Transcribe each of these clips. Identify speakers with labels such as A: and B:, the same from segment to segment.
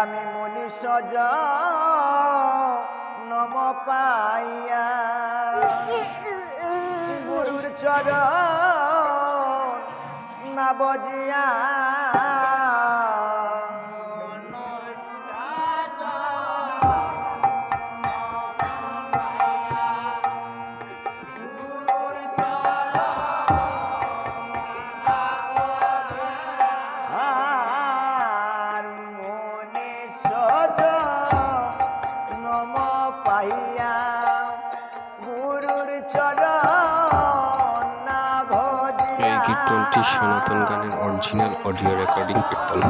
A: আমি মনি সজ নম পাইয়া। গুরুর চর না বজিয়া।
B: সনাতন গানের অরিজিনাল অডিও রেকর্ডিং
A: পেতাম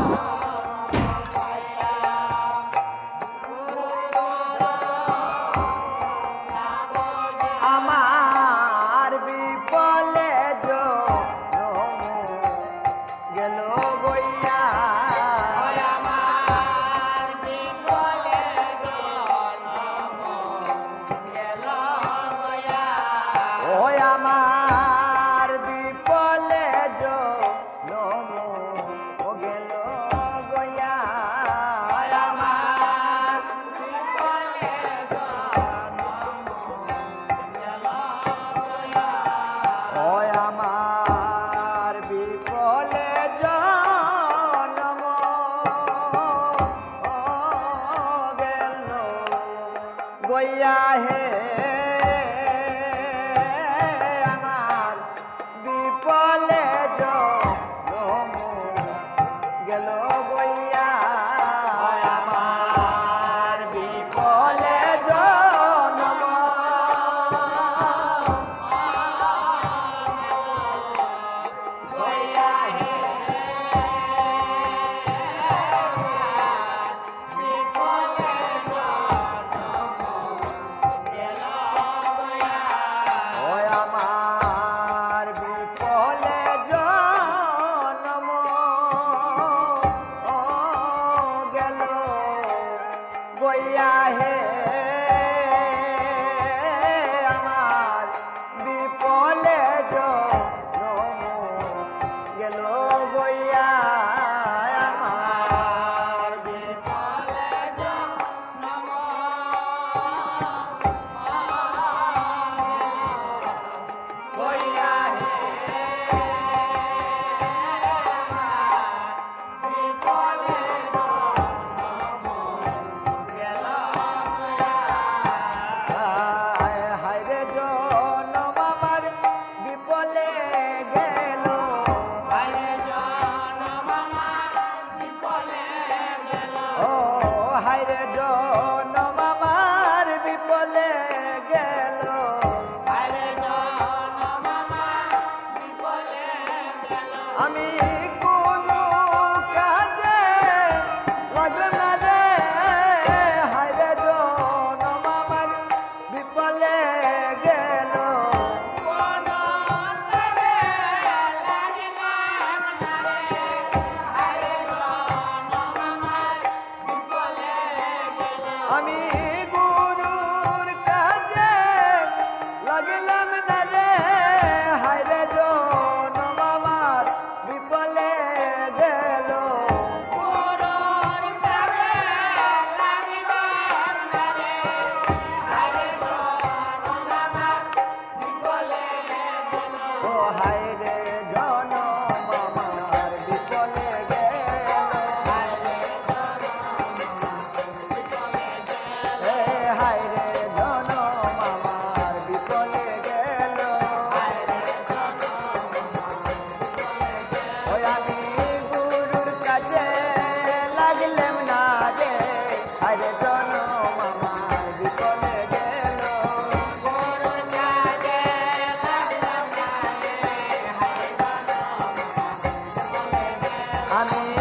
A: on আমি